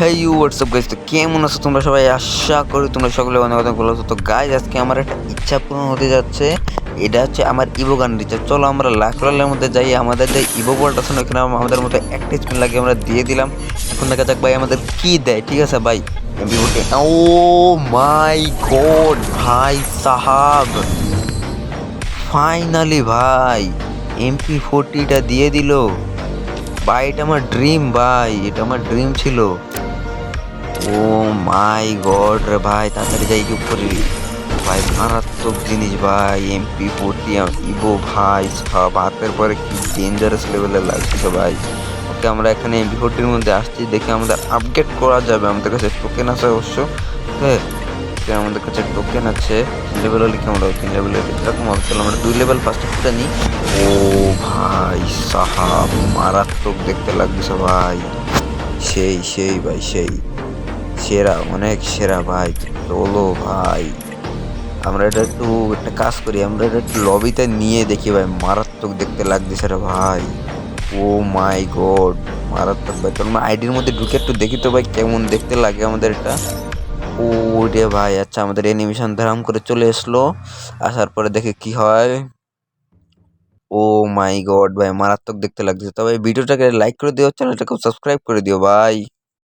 হ্যাঁ you WhatsApp guys তো কেমন আছো তোমরা সবাই? আশা করি তোমরা সকলে অনেক অনেক ভালো আছো। তো গাইজ আজকে আমার একটা ইচ্ছা পূরণ হতে যাচ্ছে। এটা হচ্ছে আমার ইভো গান রিচার্জ চলো আমরা লাখ রয়ালের মধ্যে যাই। আমাদের যে ইভো বলটা আছে না, ওখানে আমাদের মতো স্পিন লাগিয়ে আমরা দিয়ে দিলাম। এখন দেখা যাক ভাই আমাদের কি দেয়। ঠিক আছে ভাই? ও মাই গড ভাই সাহাব। ফাইনালি ভাই এমপি ফোর্টিটা দিয়ে দিল। ভাই এটা আমার ড্রিম ভাই। এটা আমার ড্রিম ছিল। ও মাই গড রে ভাই, তাড়াতাড়ি যাই কি উপরে। ভাই, মারাত্মক জিনিস ভাই এমপি ফোর্টি ইভো ভাই, সব। হাতের পরে কি ডেঞ্জারাস লেভেলের লাগছে ভাই। ওকে আমরা এখানে এমপি ফোর্টির মধ্যে আসছি, দেখে আমাদের আপডেট করা যাবে আমাদের কাছে টোকেন আছে অবশ্য। হ্যাঁ আমাদের কাছে টোকেন আছে। লেভেল কি আমরা তিন লেভেলের এরকম হবে চলো, আমরা দুই লেভেল ফার্স্টে ফুটে নিই। ও ভাই, সাহাব, মারাত্মক দেখতে লাগছে ভাই। সেই সেই ভাই, সেই। সেরা, অনেক সেরা ভাই চলো ভাই। আমরা এটা একটু একটা কাজ করি, আমরা এটা একটু লবিতে নিয়ে দেখি ভাই, মারাত্মক দেখতে লাগতেছে রে ভাই। ও মাই গড, মারাত্মক ভাই। তোর আইডির মধ্যে ঢুকে একটু দেখি তো ভাই, কেমন দেখতে লাগে আমাদের এটা। ও রে ভাই আচ্ছা আমাদের অ্যানিমেশন ধারাম করে চলে আসলো আসার পরে দেখে কি হয়। ও মাই গড ভাই, মারাত্মক দেখতে লাগছে তবে ভিডিওটাকে লাইক করে দিও চ্যানেলটাকে সাবস্ক্রাইব করে দিও ভাই।